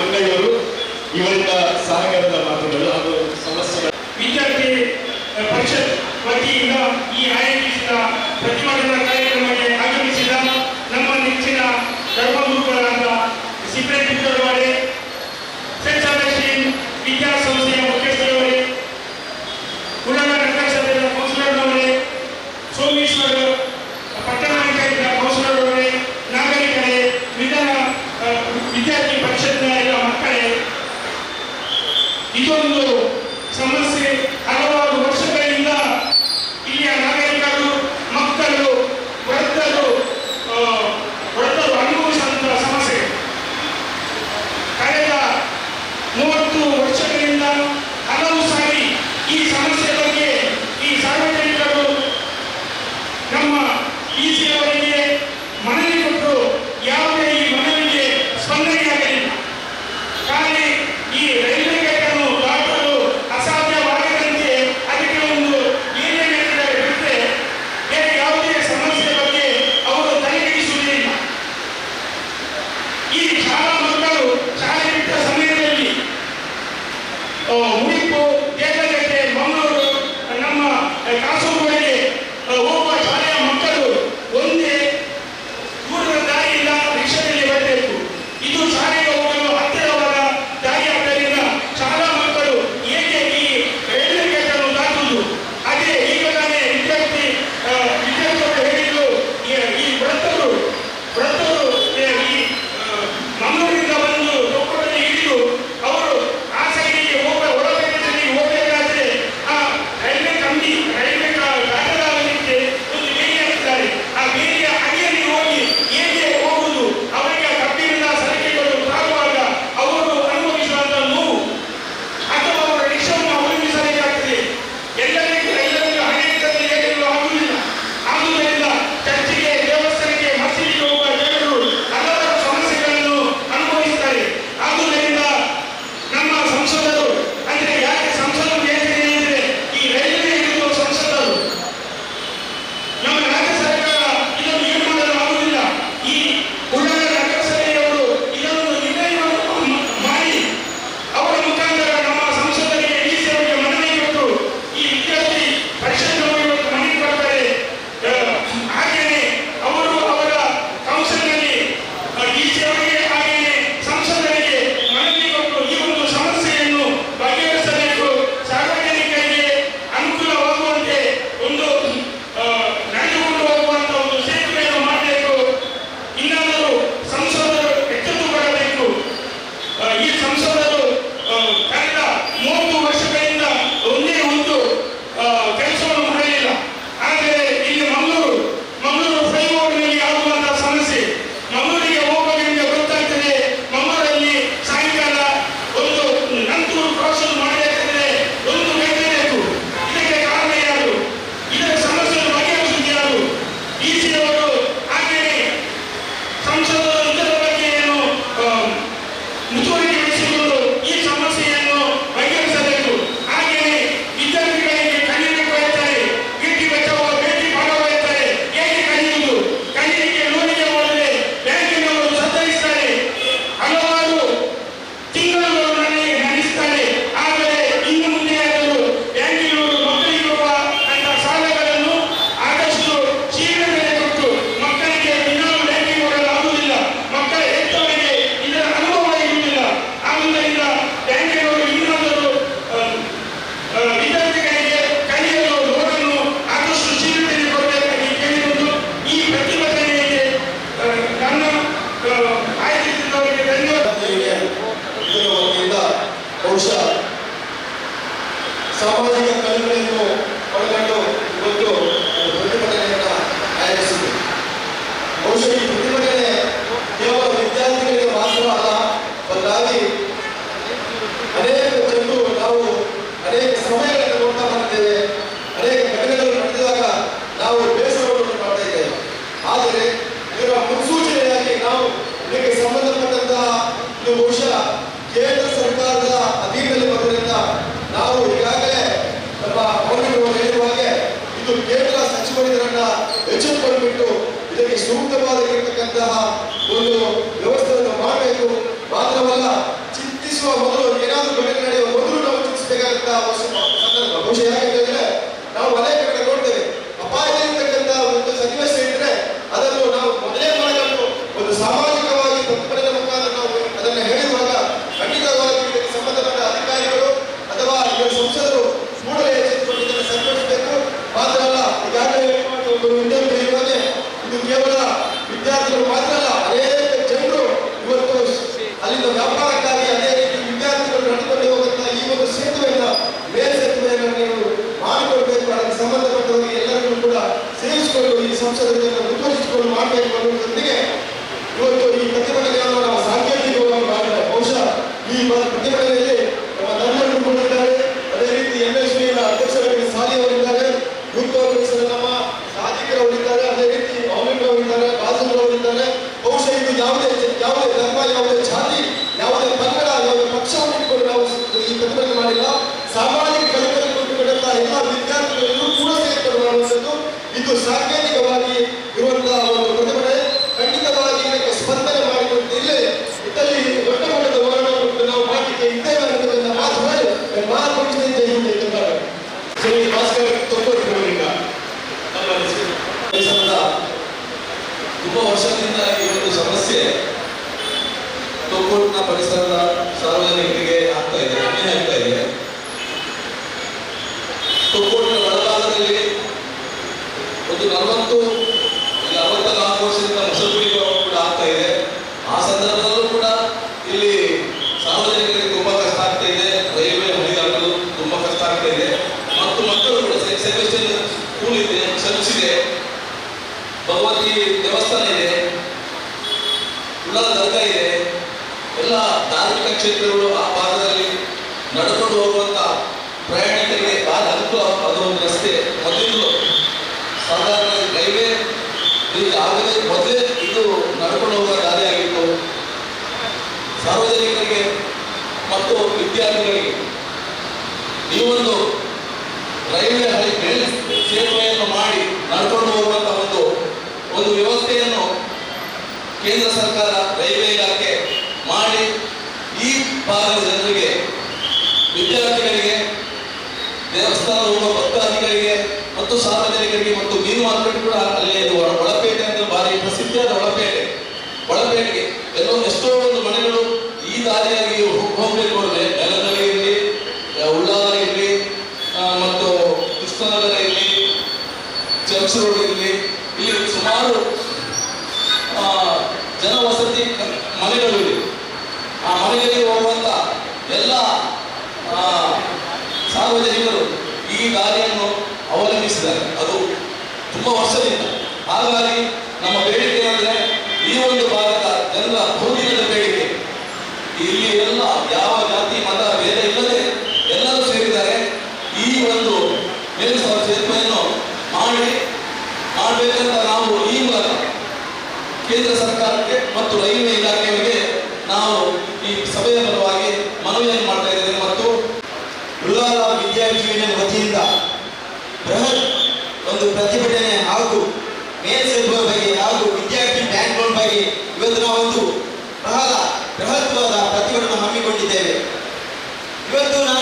ಮಂಗಳೂರು ಇವರಿಂದ ಸಹಕಾರದ ಮಾತುಗಳು ಹಾಗೂ ಸಮಸ್ಯೆಗಳು. ವಿದ್ಯಾರ್ಥಿ ಪರಿಷತ್ ವತಿಯಿಂದ ಈ ಆಯೋಜಿಸಿದ ಪ್ರತಿಭಟನಾ ಕಾರ್ಯಕ್ರಮಕ್ಕೆ ಆಗಮಿಸಿದ ನಮ್ಮ ನೆಚ್ಚಿನ ಧರ್ಮಗುರುಗಳಾದ conmigo, trabalhou ಮತ್ತು ಮೀನು ಮಾರ್ಕೆಟ್ ಕೂಡ ಅಲ್ಲಿ ಒಳಪೇಟೆ ಅಂದ್ರೆ ಭಾರಿ ಪ್ರಸಿದ್ಧಿಯಾದ ಒಳಪೇಟೆ. ಒಳಪೇಟೆಗೆ ಎಲ್ಲೋ ಎಷ್ಟೋ ಒಂದು ಮನೆಗಳು ಈ ದಾರಿಯಾಗಿ ಹೋಗ್ಬೇಕು ಅಂದ್ರೆ ನೆಲದಲ್ಲಿ ಇರಲಿ ಉಳ್ಳಾಲ ಇರಲಿ ಮತ್ತು ಕೃಷ್ಣನಗರ ಇರಲಿ, ಚರ್ಚ್ ರೋಡ್ ಇರಲಿ, ಇಲ್ಲಿ ಸುಮಾರು ಜನವಸತಿ ಮನೆಗಳು ಇವೆ. ಆ ಮನೆಗಳಿಗೆ ಹೋಗುವಂತ ಎಲ್ಲ ಸಾರ್ವಜನಿಕರು ಈ ದಾರಿಯನ್ನು ಅವಲಂಬಿಸಿದ್ದಾರೆ. ತುಂಬ ವರ್ಷದಿಂದ. ಹಾಗಾಗಿ ನಮ್ಮ ಬೇಡಿಕೆ ಅಂದರೆ ಈ ಒಂದು ಭಾಗದ ಜನರ ಭೂಮಿಯದ ಬೇಡಿಕೆ. ಇಲ್ಲಿ ಎಲ್ಲ ಯಾವ ಜಾತಿ, ಮತ ಬೇರೆ ಇಲ್ಲದೆ ಎಲ್ಲರೂ ಸೇರಿದ್ದಾರೆ. ಈ ಒಂದು ಮೇಲ್ಸಭಾ ಸೇರ್ಪಡೆಯನ್ನು ಮಾಡಿ ಮಾಡಬೇಕಂತ ನಾವು ಈ ಕೇಂದ್ರ ಸರ್ಕಾರಕ್ಕೆ ಮತ್ತು ರೈಲ್ವೆ ಇಲಾಖೆಗೆ ನಾವು ಈ ಸಭೆಯ ಪರವಾಗಿ ಮನವಿಯನ್ನು ಮಾಡ್ತಾ ಇದ್ದೇವೆ ಮತ್ತು ವಿದ್ಯಾರ್ಥಿ ಯೂನಿಯನ್ ವತಿಯಿಂದ ಮೇನ್ ಸಿಲ್ವರ್ ಬಗ್ಗೆ ಹಾಗೂ ವಿದ್ಯಾರ್ಥಿ ಬ್ಯಾಂಕ್ ಲೋನ್ ಬಗ್ಗೆ ಇವತ್ತು ನಾವು ಒಂದು ಬಹಳ ಬೃಹತ್ವಾದ ಪ್ರತಿಭಟನೆ ಹಮ್ಮಿಕೊಂಡಿದ್ದೇವೆ. ಇವತ್ತು ನಾವು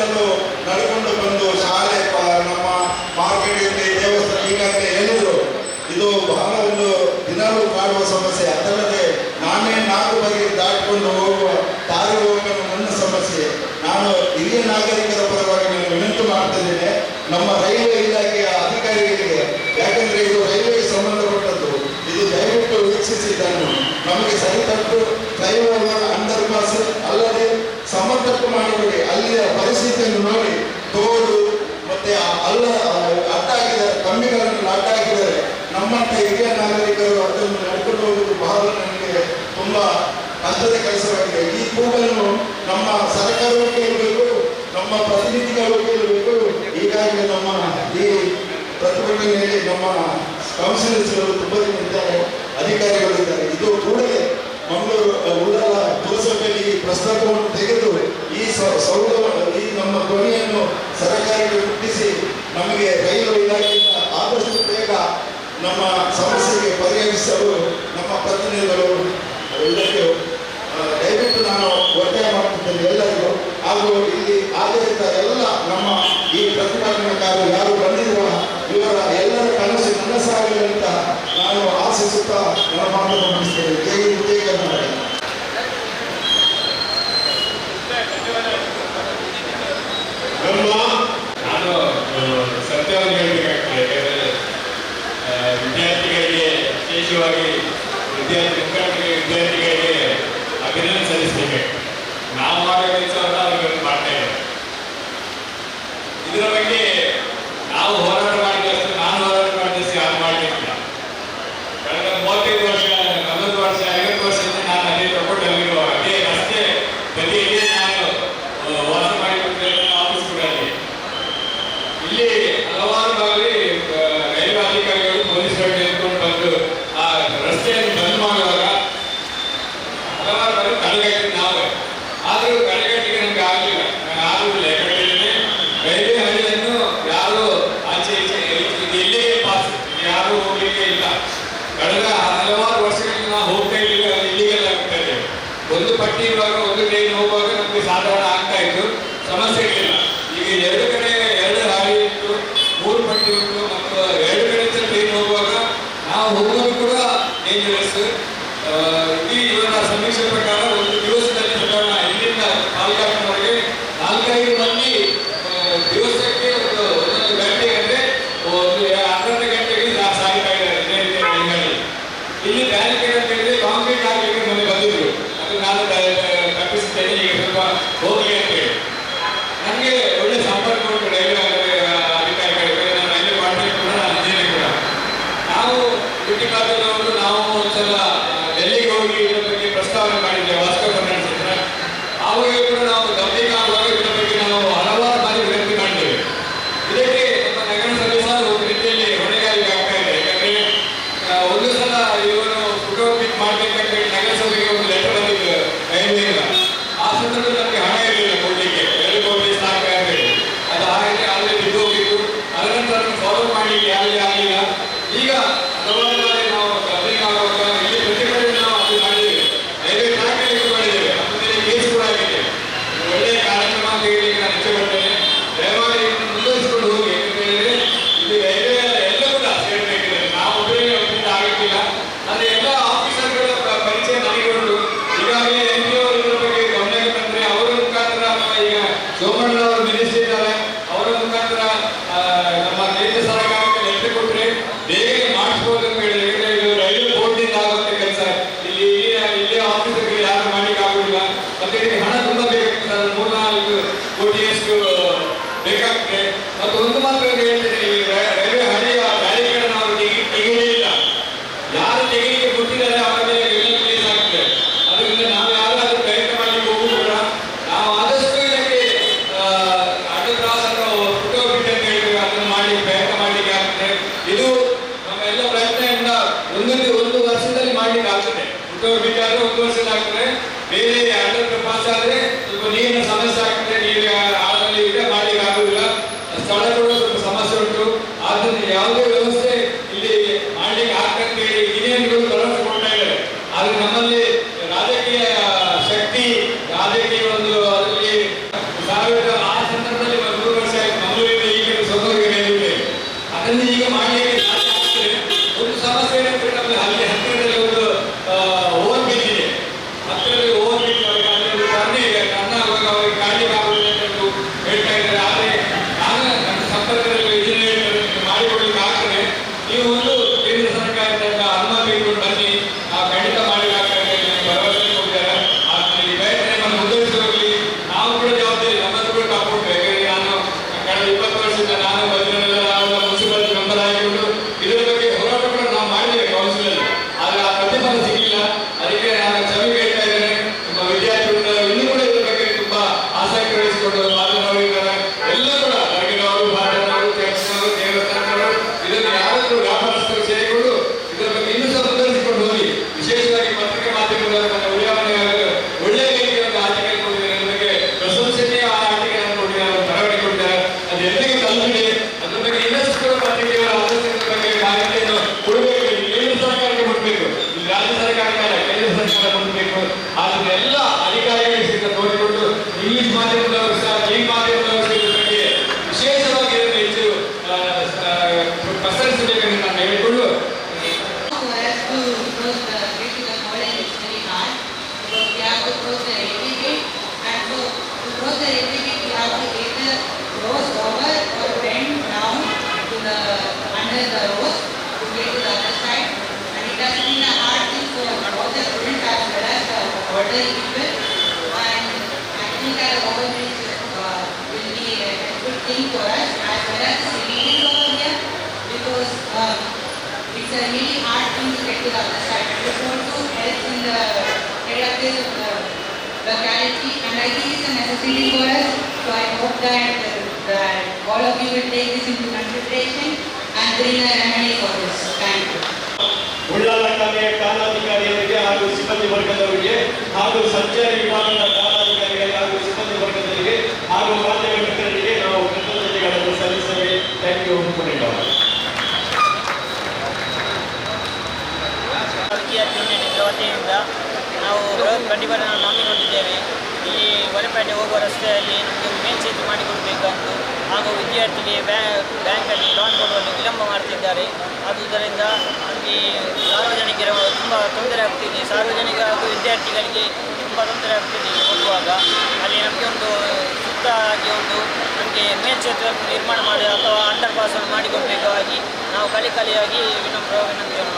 ದೂರದಿಂದಲೂ ನಡೆದುಕೊಂಡು ಬಂದು ಶಾಲೆ ನಮ್ಮ ಮಾರ್ಕೆಟ್ ಇದೆ ದೇವಸ್ಥಾನ, ಈಗಾಗಲೇ ಹೇಳಿದ್ರು ಇದು ಬಹಳ ಒಂದು ದಿನಾಲು ಕಾಡುವ ಸಮಸ್ಯೆ. ಅದಲ್ಲದೆ ನಾನೇ ನಾಲ್ಕು ಬಗೆ ದಾಟ್ಕೊಂಡು ಹೋಗುವ, ದಾರಿ ಹೋಗುವ ನನ್ನ ಸಮಸ್ಯೆ. ನಾನು ಹಿರಿಯ ನಾಗರಿಕರ ಪರವಾಗಿ ನಾನು ವಿನಂತಿ ಮಾಡ್ತಿದ್ದೇನೆ ನಮ್ಮ ರೈಲ್ವೆ ಇಲಾಖೆಯ ಅಧಿಕಾರಿಗಳಿಗೆ, ಯಾಕಂದ್ರೆ ಇದು ರೈಲ್ವೆಗೆ ಸಂಬಂಧಪಟ್ಟದ್ದು. ಇದು ದಯವಿಟ್ಟು ನಾನು ನಮಗೆ ಸರಿತಟ್ಟು ಫ್ಲೈಓವರ್ ವ್ಯವಸ್ಥೆಯನ್ನು ನೋಡಿ ತೋಡು ಮತ್ತೆ ಅಲ್ಲ ಅಡ್ಡ ಆಗಿದ್ದಾರೆ ಕಮ್ಮಿಗಳನ್ನು ಅಡ್ಡ ಆಗಿದ್ದಾರೆ ನಮ್ಮಂಥ ಹಿರಿಯ ನಾಗರಿಕರು ಅದನ್ನು ನಡ್ಕೊಂಡು ಹೋಗುವುದು ಬಹಳ ನನಗೆ ತುಂಬ ಕಷ್ಟದ ಕೆಲಸವಾಗಿದೆ. ಈ ಕೂಗನ್ನು ನಮ್ಮ ಸರ್ಕಾರವೂ ಕೇಳಬೇಕು, ನಮ್ಮ ಪ್ರತಿನಿಧಿಗಳು ಕೇಳಬೇಕು. ಹೀಗಾಗಿ ನಮ್ಮ ಈ ಪ್ರತಿಭಟನೆಯಲ್ಲಿ ನಮ್ಮ ಕೌನ್ಸಿಲರ್ಸ್ಗಳು ತುಂಬ ಜನ ಇದ್ದಾರೆ ಅಧಿಕಾರಿಗಳಿದ್ದಾರೆ ಇದು ಕೂಡಲೇ ಮಂಗಳೂರು ಉಡಲ ಪುರಸಭೆಯಲ್ಲಿ ಪ್ರಸ್ತಾಪವನ್ನು ತೆಗೆದು ಈ ಸೌಧವನ್ನು ನಮ್ಮ ಧ್ವನಿಯನ್ನು ಸರ್ಕಾರಕ್ಕೆ ಮುಟ್ಟಿಸಿ ನಮಗೆ ರೈಲು ಇಲಾಖೆಯಿಂದ ಆದಷ್ಟು ಬೇಗ ನಮ್ಮ ಸಮಸ್ಯೆಗೆ ಪರಿಹರಿಸಲು ನಮ್ಮ ಪ್ರತಿನಿಧಿಗಳು ಇದಕ್ಕೆ ದಯವಿಟ್ಟು ನಾನು ಒತ್ತಾಯ ಮಾಡುತ್ತಿದ್ದೇನೆ ಎಲ್ಲರಿಗೂ. ಹಾಗೂ ಇಲ್ಲಿ ಆಧಾರಿತ ಎಲ್ಲ ನಮ್ಮ ಈ ಪ್ರತಿಭಟನೆಗಾಗಿ ಯಾರು ಬಂದಿರುವ ಇವರ ಎಲ್ಲರ ಕನಸು ಮನಸ್ಸಾಗಲಿ ಅಂತ ನಾನು ಆಶಿಸುತ್ತಾ ನನ್ನ ಮಾತನ್ನು を上げ出会い。ನಾವು ಹೋಗೋದು ಕೂಡ ಡೇಂಜರಸ್ ಈ ಇವರ ಸಮೀಕ್ಷೆ ಪ್ರಕಾರ ಇದು ನಮ್ಮ ಎಲ್ಲ ಪ್ರಯತ್ನದಿಂದ ಒಂದೊಂದು ಒಂದು ವರ್ಷದಲ್ಲಿ ಮಾಡ್ಲಿಕ್ಕೆ ಆಗ್ತದೆ ಒಂದು ವರ್ಷದಲ್ಲಿ ಆಗ್ತದೆ. Necessity for us. So I hope that, uh, that all of you will take this into consideration and bring a remedy for this. Thank you. Ullal ಠಾಣೆಯ ಠಾಣಾಧಿಕಾರಿಯವರಿಗೆ ಹಾಗೂ ಸಿಬ್ಬಂದಿ ವರ್ಗದವರಿಗೆ ಹಾಗೂ ಸಂಚಾರಿ ವಿಮಾನದ ಠಾಣಾಧಿಕಾರಿಗಳಿಗೆ ಹಾಗೂ ಸಿಬ್ಬಂದಿ ವರ್ಗದವರಿಗೆ ಹಾಗೂ ಮಾಧ್ಯಮ ಮಿತ್ರರಿಗೆ ನಾವು ಕೃತಜ್ಞತೆಗಳನ್ನು ಸಲ್ಲಿಸಲಿ ಥ್ಯಾಂಕ್ ಯು ಯೂನಿಯನ್ ವತಿಯಿಂದ ನಾವು ಬೃಹತ್ ಪ್ರತಿಭಟನೆಯನ್ನು ಹಮ್ಮಿಕೊಂಡಿದ್ದೇವೆ ಇಲ್ಲಿ ಹೋಗುವ ರಸ್ತೆಯಲ್ಲಿ ನಮಗೆ ಮೇಲ್ಸೇತು ಮಾಡಿಕೊಡಬೇಕೆಂದು ಹಾಗೂ ವಿದ್ಯಾರ್ಥಿಗೆ ಬ್ಯಾ- ಬ್ಯಾಂಕಲ್ಲಿ ಲೋನ್ ಕೊಡುವಲ್ಲಿ ವಿಳಂಬ ಮಾಡ್ತಿದ್ದಾರೆ. ಆದುದರಿಂದ ಈ ಸಾರ್ವಜನಿಕರ ತುಂಬ ತೊಂದರೆ ಆಗ್ತಿದೆ. ಸಾರ್ವಜನಿಕ ಹಾಗೂ ವಿದ್ಯಾರ್ಥಿಗಳಿಗೆ ತುಂಬ ತೊಂದರೆ ಆಗ್ತಿದೆ ಹೋಗುವಾಗ. ಅಲ್ಲಿ ನಮಗೆ ಒಂದು ಸುತ್ತಾಗಿ ಒಂದು ನಮಗೆ ಮೇಲ್ಸೇತುವೆ ನಿರ್ಮಾಣ ಮಾಡಿ ಅಥವಾ ಅಂಡರ್ ಪಾಸನ್ನು ಮಾಡಿಕೊಡಬೇಕಾಗಿ ನಾವು ಕಲಿಕಲಿಯಾಗಿ ವಿನಮ್ರ ಮಾಡ್ತೇವೆ